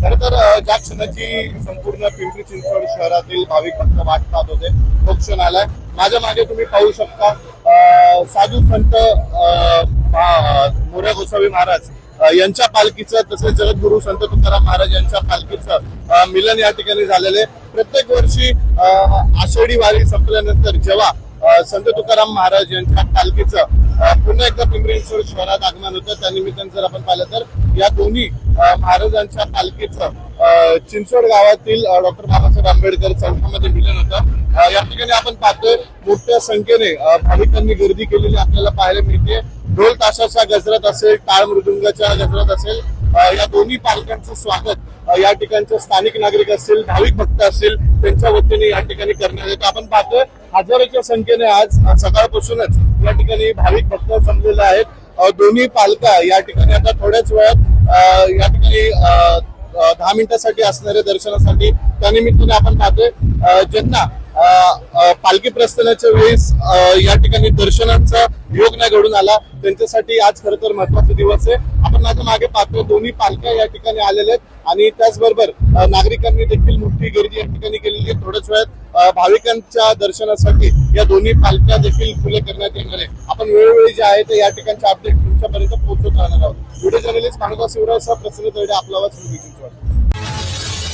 खर तर ज्या क्षणाची संपूर्ण पिंपरी चिंचवड शहरातील भाविक भक्त वाट पाहत होते तो क्षण आलाय. माझ्या मागे तुम्ही पाहू शकता साधू संत मोऱ्या गोसावी महाराज यांच्या पालखीचं तसेच जगद्गुरु संत तुकाराम महाराज यांच्या पालखीचं मिलन या ठिकाणी झालेले प्रत्येक वर्षी आषाढी वारी संपल्यानंतर जेव्हा संत तुकाराम महाराज यांच्या पालखीचं पुन्हा एकदा पिंपरी चिंचवड शहरात आगमन होतं त्या निमित्तानं जर आपण पाहिलं तर या दोन्ही महाराजांच्या पालखीचं चिंचवड गावातील डॉक्टर बाबासाहेब आंबेडकर चौकामध्ये मिलन होतं. या ठिकाणी आपण पाहतोय मोठ्या संख्येने भाविकांनी गर्दी केलेली आपल्याला पाहायला मिळते. ढोल ताशाच्या गजरात असेल टाळ मृदुंगाच्या गजरात असेल या दोन्ही पालकांचं स्वागत या ठिकाणचे स्थानिक नागरिक असतील भाविक भक्त असतील त्यांच्या वतीने या ठिकाणी करण्यात येतं. आपण पाहतोय हजारोच्या संख्येने आज सकाळपासूनच या ठिकाणी भाविक भक्त जमलेले आहेत. दोन्ही पालका या ठिकाणी आता थोड्याच वेळात या ठिकाणी दहा मिनिटासाठी असणाऱ्या दर्शनासाठी त्यानिमित्ताने आपण पाहतोय ज्यांना पालखी प्रस्थानाच्या वेळेस या ठिकाणी दर्शनाचा योग नाही घडून आला त्यांच्यासाठी आज खर तर महत्त्वाचा दिवस आहे. आपण माझ्या मागे पाहतो दोन्ही पालख्या या ठिकाणी आलेल्या आहेत आणि त्याचबरोबर नागरिकांनी देखील मोठी गर्दी या ठिकाणी केलेली आहे. थोड्याच वेळात भाविकांच्या दर्शनासाठी या दोन्ही पालख्या देखील खुले करण्यात येणार आहे. आपण वेळोवेळी जे आहे ते या ठिकाणचे अपडेट तुमच्यापर्यंत पोहोचत राहणार आहोत. व्हिडिओ जर्नलिस्ट माणगाव शिवराय सह प्रसन्न तळडे आपला आवाज